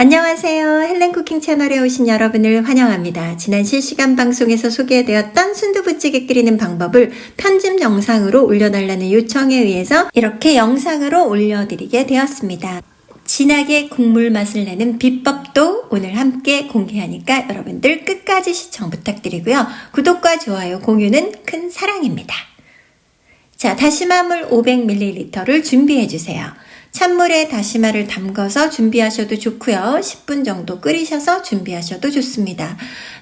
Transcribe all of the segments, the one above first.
안녕하세요. 헬렌 쿠킹 채널에 오신 여러분을 환영합니다. 지난 실시간 방송에서 소개되었던 순두부찌개 끓이는 방법을 편집 영상으로 올려달라는 요청에 의해서 이렇게 영상으로 올려드리게 되었습니다. 진하게 국물 맛을 내는 비법도 오늘 함께 공개하니까 여러분들 끝까지 시청 부탁드리고요. 구독과 좋아요, 공유는 큰 사랑입니다. 자, 다시마물 500ml를 준비해 주세요. 찬물에 다시마를 담궈서 준비하셔도 좋고요. 10분 정도 끓이셔서 준비하셔도 좋습니다.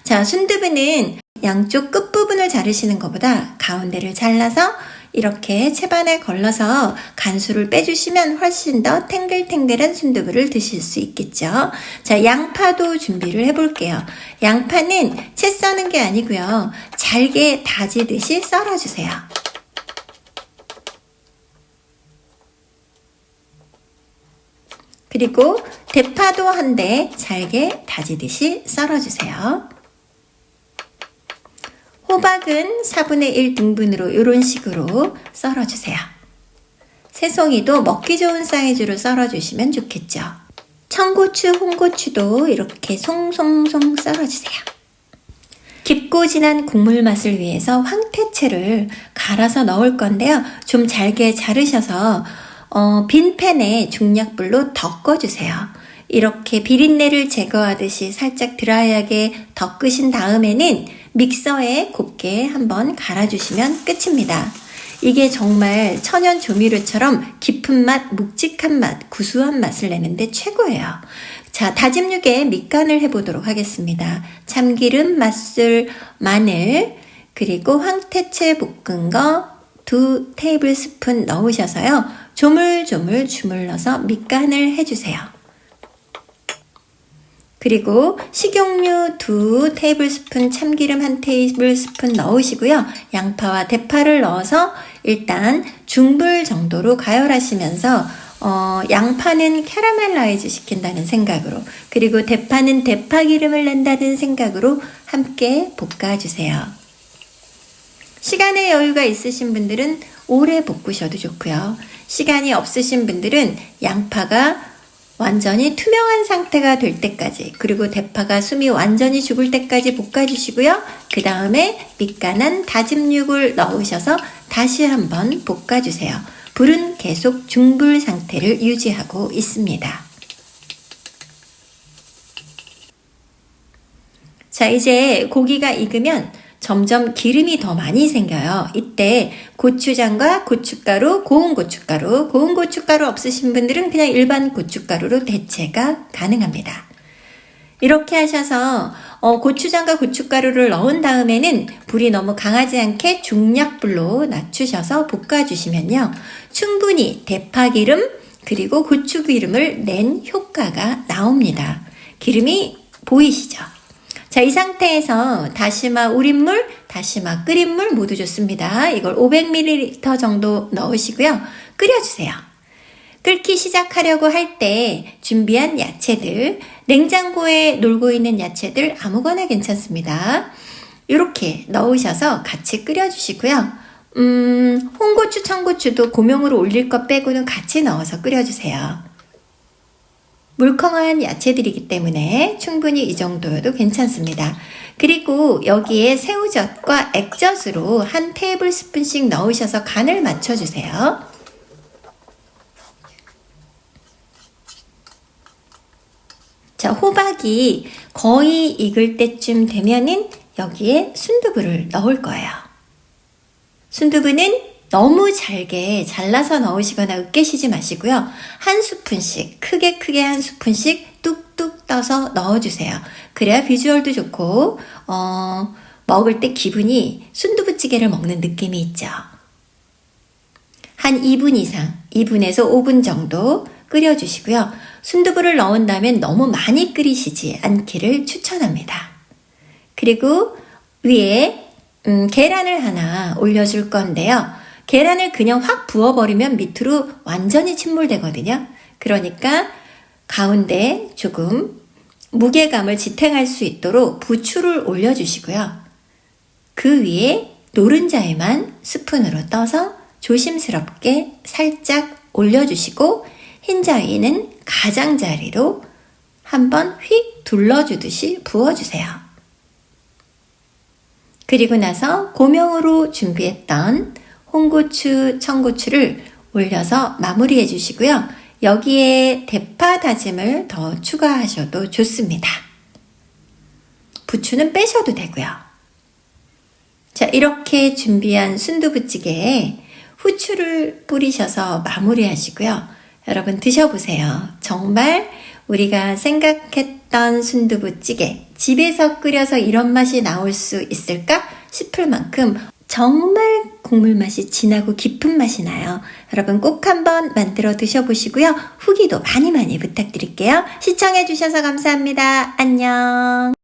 자, 순두부는 양쪽 끝부분을 자르시는 것보다 가운데를 잘라서 이렇게 채반에 걸러서 간수를 빼주시면 훨씬 더 탱글탱글한 순두부를 드실 수 있겠죠. 자, 양파도 준비를 해볼게요. 양파는 채 써는 게 아니고요. 잘게 다지듯이 썰어주세요. 그리고 대파도 한 대 잘게 다지듯이 썰어주세요. 호박은 4분의 1 등분으로 이런 식으로 썰어주세요. 새송이도 먹기 좋은 사이즈로 썰어주시면 좋겠죠. 청고추, 홍고추도 이렇게 송송송 썰어주세요. 깊고 진한 국물 맛을 위해서 황태채를 갈아서 넣을 건데요. 좀 잘게 자르셔서 어, 빈 팬에 중약불로 덮어주세요. 이렇게 비린내를 제거하듯이 살짝 드라이하게 덮으신 다음에는 믹서에 곱게 한번 갈아주시면 끝입니다. 이게 정말 천연 조미료처럼 깊은 맛, 묵직한 맛, 구수한 맛을 내는데 최고예요. 자, 다짐 육에 밑간을 해보도록 하겠습니다. 참기름, 맛술, 마늘, 그리고 황태채 볶은 거 두 테이블 스푼 넣으셔서요. 조물조물 주물러서 밑간을 해주세요. 그리고 식용유 두 테이블스푼, 참기름 한 테이블스푼 넣으시고요. 양파와 대파를 넣어서 일단 중불 정도로 가열하시면서 어, 양파는 캐러멜라이즈 시킨다는 생각으로 그리고 대파는 대파 기름을 낸다는 생각으로 함께 볶아주세요. 시간의 여유가 있으신 분들은 오래 볶으셔도 좋고요. 시간이 없으신 분들은 양파가 완전히 투명한 상태가 될 때까지 그리고 대파가 숨이 완전히 죽을 때까지 볶아주시고요. 그 다음에 밑간한 다짐 육을 넣으셔서 다시 한번 볶아주세요. 불은 계속 중불 상태를 유지하고 있습니다. 자, 이제 고기가 익으면 점점 기름이 더 많이 생겨요. 이때 고추장과 고춧가루, 고운 고춧가루, 고운 고춧가루 없으신 분들은 그냥 일반 고춧가루로 대체가 가능합니다. 이렇게 하셔서 어, 고추장과 고춧가루를 넣은 다음에는 불이 너무 강하지 않게 중약불로 낮추셔서 볶아주시면요. 충분히 대파기름 그리고 고추기름을 낸 효과가 나옵니다. 기름이 보이시죠? 자, 이 상태에서 다시마 우린물, 다시마 끓인 물 모두 좋습니다. 이걸 500ml 정도 넣으시고요. 끓여주세요. 끓기 시작하려고 할 때 준비한 야채들, 냉장고에 놀고 있는 야채들 아무거나 괜찮습니다. 이렇게 넣으셔서 같이 끓여주시고요. 음, 홍고추, 청고추도 고명으로 올릴 것 빼고는 같이 넣어서 끓여주세요. 물컹한 야채들이기 때문에 충분히 이 정도여도 괜찮습니다. 그리고 여기에 새우젓과 액젓으로 한 테이블 스푼씩 넣으셔서 간을 맞춰주세요. 자, 호박이 거의 익을 때쯤 되면은 여기에 순두부를 넣을 거예요. 순두부는 너무 잘게 잘라서 넣으시거나 으깨시지 마시고요. 한 스푼씩, 크게 크게 한 스푼씩 뚝뚝 떠서 넣어주세요. 그래야 비주얼도 좋고, 어, 먹을 때 기분이 순두부찌개를 먹는 느낌이 있죠. 한 2분 이상, 2분에서 5분 정도 끓여주시고요. 순두부를 넣은 다음에 너무 많이 끓이시지 않기를 추천합니다. 그리고 위에 음, 계란을 하나 올려줄 건데요. 계란을 그냥 확 부어버리면 밑으로 완전히 침몰되거든요. 그러니까 가운데 조금 무게감을 지탱할 수 있도록 부추를 올려주시고요. 그 위에 노른자에만 스푼으로 떠서 조심스럽게 살짝 올려주시고 흰자 위는 가장자리로 한번 휙 둘러주듯이 부어주세요. 그리고 나서 고명으로 준비했던 홍고추, 청고추를 올려서 마무리해 주시고요. 여기에 대파 다짐을 더 추가하셔도 좋습니다. 부추는 빼셔도 되고요. 자, 이렇게 준비한 순두부찌개에 후추를 뿌리셔서 마무리하시고요. 여러분 드셔보세요. 정말 우리가 생각했던 순두부찌개, 집에서 끓여서 이런 맛이 나올 수 있을까 싶을 만큼 정말 국물 맛이 진하고 깊은 맛이 나요. 여러분 꼭 한번 만들어 드셔보시고요. 후기도 많이 많이 부탁드릴게요. 시청해주셔서 감사합니다. 안녕.